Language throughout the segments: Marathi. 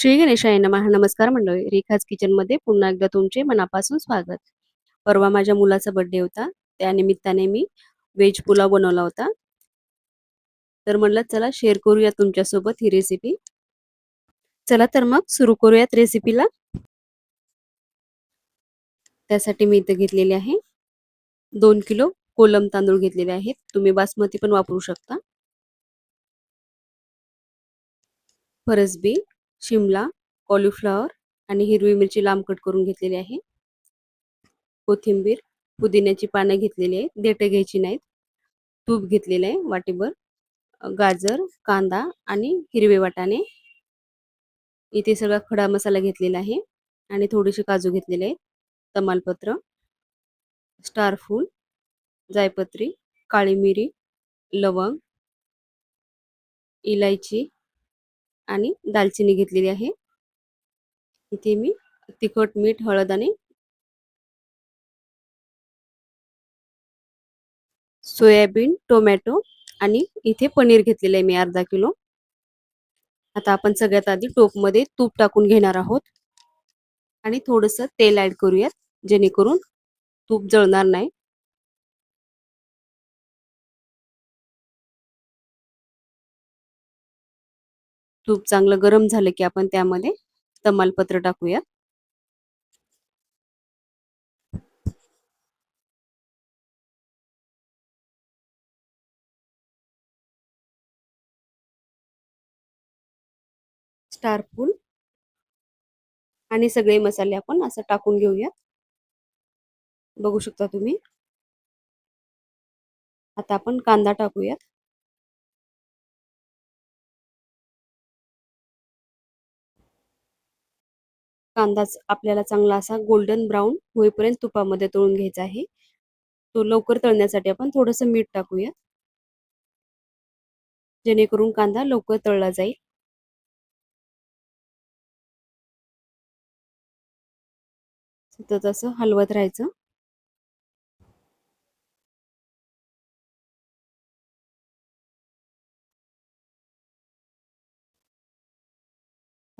श्री गणेशाय नमः. नमस्कार मंडळी. रेखाज किचनमध्ये पुन्हा एकदा तुमचे मनापासून स्वागत. परवा माझ्या मुलाचा बर्थडे होता. त्या निमित्ताने मी व्हेज पुलाव बनवला होता. तर म्हणलं चला शेअर करूया तुमच्यासोबत ही रेसिपी चला तर मग सुरू करूयात रेसिपीला त्यासाठी मी इथं घेतलेले आहे दोन किलो कोलम तांदूळ घेतलेले आहेत. तुम्ही बासमती पण वापरू शकता. फरसबी शिमला कॉलीफ्लॉवर आणि हिरवी मिरची लांब कट करून घेतलेली आहे. कोथिंबीर पुदिन्याची पानं घेतलेली आहेत देठं घ्यायची नाहीत. तूप घेतलेलं आहे वाटीभर. गाजर कांदा आणि हिरवे वाटाणे. इथे सगळा खडा मसाला घेतलेला आहे आणि थोडेसे काजू घेतलेले आहेत. तमालपत्र स्टारफूल जायपत्री काळी मिरी लवंग इलायची आणि दालचिनी घेतलेली आहे. इथे मी तिखट मीठ हळद आणि सोयाबीन टोमॅटो आणि इथे पनीर घेतलेलं आहे मी अर्धा किलो. आता आपण सगळ्यात आधी टोपमध्ये तूप टाकून घेणार आहोत. आणि थोडंसं तेल ॲड करूयात जेणेकरून तूप जळणार नाही. तूप चांगलं गरम झालं की आपण त्यामध्ये तमालपत्र टाकूया. स्टार फूल आणि सगळे मसाले आपण असं टाकून घेऊयात. बघू शकता तुम्ही. आता आपण कांदा टाकूयात. कांदा आपल्याला चांगला असा गोल्डन ब्राऊन होईपर्यंत तुपामध्ये तळून घ्यायचा आहे. तो लवकर तळण्यासाठी आपण थोडंसं मीठ टाकूया. जेणेकरून कांदा लवकर तळला जाईल. सतत असं हलवत राहायचं.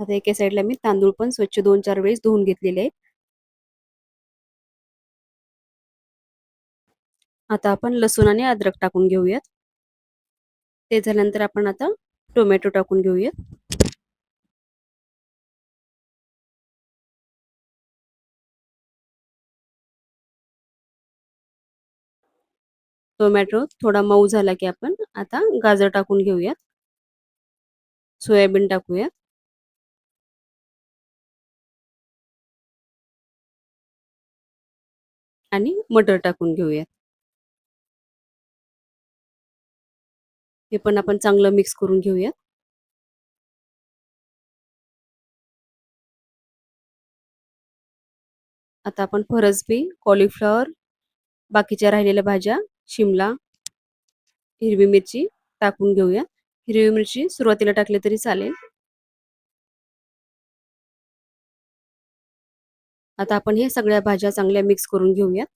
आता एका साईडला मी तांदूळ पण स्वच्छ दोन चार वेळेस धुवून घेतलेले आता आपण लसूण आणि अद्रक टाकून घेऊयात. ते झाल्यानंतर आपण आता टोमॅटो टाकून घेऊयात. टोमॅटो थोडा मऊ झाला की आपण आता गाजर टाकून घेऊयात. सोयाबीन टाकूयात. आणि मटर टाकून घेऊयात. हे पण आपण चांगलं मिक्स करून घेऊयात. आता आपण फरसबी कॉलीफ्लॉवर बाकीच्या राहिलेल्या भाज्या शिमला हिरवी मिरची टाकून घेऊया हिरवी मिरची सुरुवातीला टाकली तरी चालेल. आता आपण हे सगळ्या भाज्या चांगल्या मिक्स करून घेऊयात.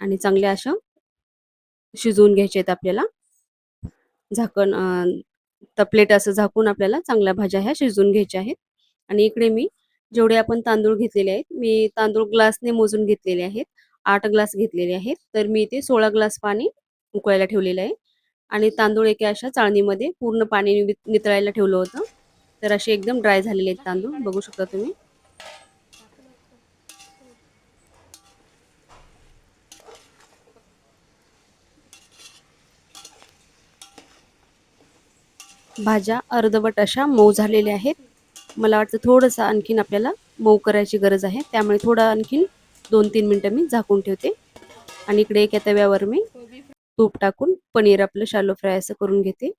आणि चांगल्या अशा शिजवून घ्यायच्या आहेत आपल्याला. झाकण तपलेट असं झाकून आपल्याला चांगल्या भाज्या ह्या शिजवून घ्यायच्या आहेत. आणि इकडे मी जेवढे आपण तांदूळ घेतलेले आहेत मी तांदूळ ग्लासने मोजून घेतलेले आहेत. आठ ग्लास घेतलेले आहेत. तर मी इथे सोळा ग्लास पाणी उकळायला ठेवलेलं आहे. आणि तांदूळ एका अशा चाळणीमध्ये पूर्ण पाणी नितळायला ठेवलं होतं. तर असे एकदम ड्राय झालेले आहेत तांदूळ. बघू शकता तुम्ही. भाज्या अर्धवट अशा मऊ झालेल्या आहेत. मला वाटतं थोडंसं आणखीन आपल्याला मऊ करायची गरज आहे. त्यामुळे थोडं आणखीन दोन तीन मिनटं मी झाकून ठेवते. आणि इकडे एका तव्यावर मी तूप टाकून पनीर आपलं शालो फ्राय असं करून घेते.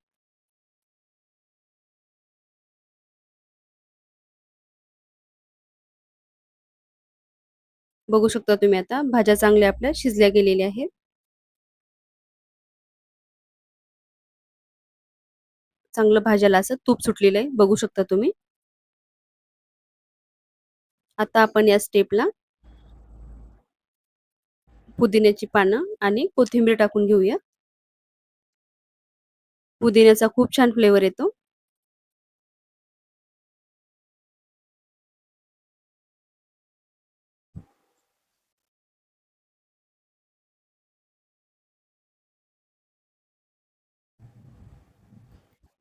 बघू शकता तुम्ही आता भाज्या चांगल्या आपल्या शिजल्या गेलेल्या आहेत. चांगलं भाज्याला असं तूप सुटलेलं आहे. बघू शकता तुम्ही. आता आपण या स्टेपला पुदिन्याची पानं आणि कोथिंबीर टाकून घेऊया. पुदिन्याचा खूप छान फ्लेवर येतो.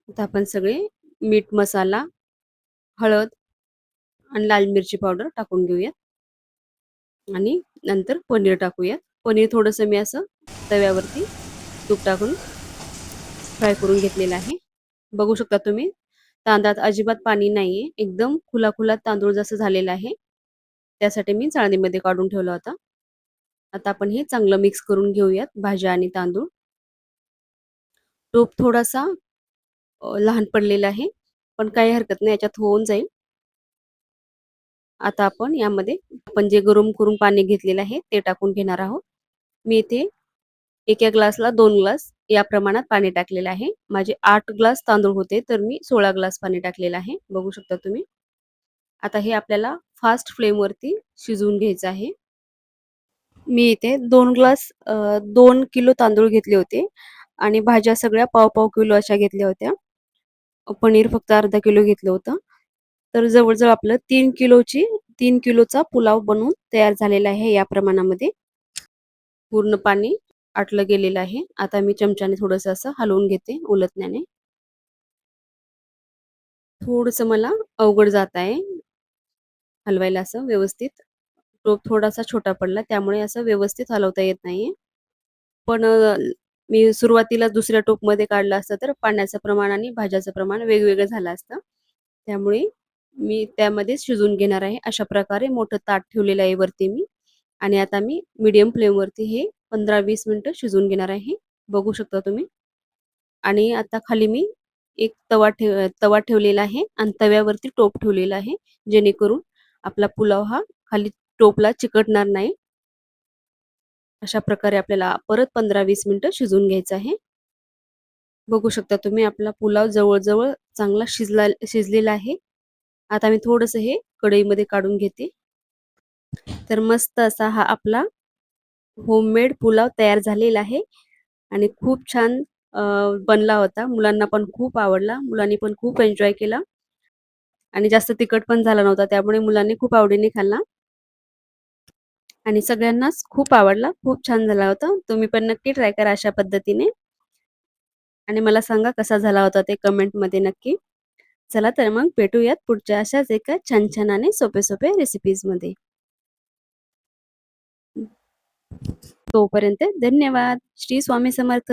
आता आपण सगळे मीठ मसाला हळद आणि लाल मिरची पावडर टाकून घेऊयात. आणि नंतर पनीर टाकूयात. पनीर थोडंसं मी असं तव्यावरती तूप टाकून फ्राय करून घेतलेलं आहे. बघू शकता तुम्ही तांदळात अजिबात पाणी नाहीये. एकदम खुला खुला तांदूळ जसं झालेला आहे त्यासाठी मी चाळणीमध्ये काढून ठेवला होता. आता आपण हे चांगलं मिक्स करून घेऊयात भाज्या आणि तांदूळ. तूप थोडासा लहान पडलेलं आहे. पण काही हरकत नाही याच्यात होऊन जाईल. आता आपण यामध्ये आपण जे गरम करून पाणी घेतलेलं आहे ते टाकून घेणार आहोत. मी इथे एका ग्लासला दोन ग्लास या प्रमाणात पाणी टाकलेलं आहे. माझे आठ ग्लास तांदूळ होते तर मी सोळा ग्लास पाणी टाकलेलं आहे. बघू शकता तुम्ही. आता हे आपल्याला फास्ट फ्लेमवरती शिजवून घ्यायचं आहे. मी इथे दोन ग्लास दोन किलो तांदूळ घेतले होते. आणि भाज्या सगळ्या पाव पाव किलो अशा घेतल्या होत्या. पनीर फक्त अर्धा किलो घेतलं होतं. तर जवळजवळ आपलं तीन किलोची तीन किलोचा पुलाव बनवून तयार झालेला आहे या प्रमाणामध्ये. पूर्ण पाणी आटलं गेलेलं आहे. आता मी चमच्याने थोडस असं हलवून घेते उलटण्याने. थोडस मला अवघड जात आहे हलवायला असं व्यवस्थित. टोप थोडासा छोटा पडला त्यामुळे असं व्यवस्थित हलवता येत नाहीये. पण मी सुरुवातीला दुसऱ्या टोपमध्ये काढलं असतं तर पाण्याचं प्रमाण आणि भाज्याचं प्रमाण वेगवेगळं झालं असतं. त्यामुळे मी त्यामध्ये शिजून घेणार आहे अशा प्रकारे मोठं ताट ठेवलेलं आहे वरती मी. आणि आता मी मीडियम फ्लेमवरती हे पंधरा वीस मिनटं शिजून घेणार आहे. बघू शकता तुम्ही. आणि आता खाली मी एक तवा ठेव तवा ठेवलेला आहे आणि तव्यावरती टोप ठेवलेला आहे जेणेकरून आपला पुलाव हा खाली टोपला चिकटणार नाही. अशा प्रकारे आपल्याला परत पंधरा वीस मिनटं शिजवून घ्यायचं आहे. बघू शकता तुम्ही आपला पुलाव जवळजवळ चांगला शिजला शिजलेला आहे. आता मी थोडंसं हे कढईमध्ये काढून घेते. तर मस्त असा हा आपला होममेड पुलाव तयार झालेला आहे. आणि खूप छान बनला होता. मुलांना पण खूप आवडला. मुलांनी पण खूप एन्जॉय केला. आणि जास्त तिखट पण झाला नव्हता. त्यामुळे मुलांनी खूप आवडीने खाल्ला. आणि सगळ्यांनाच खूप आवडला. खूप छान झाला होता. तुम्ही पण नक्की ट्राय करा अशा पद्धतीने. आणि मला सांगा कसा झाला होता ते कमेंटमध्ये नक्की. चला तर मग भेटूयात पुढच्या अशाच एका छान छान आणि सोपे सोपे रेसिपीजमध्ये तोपर्यंत धन्यवाद. श्री स्वामी समर्थ.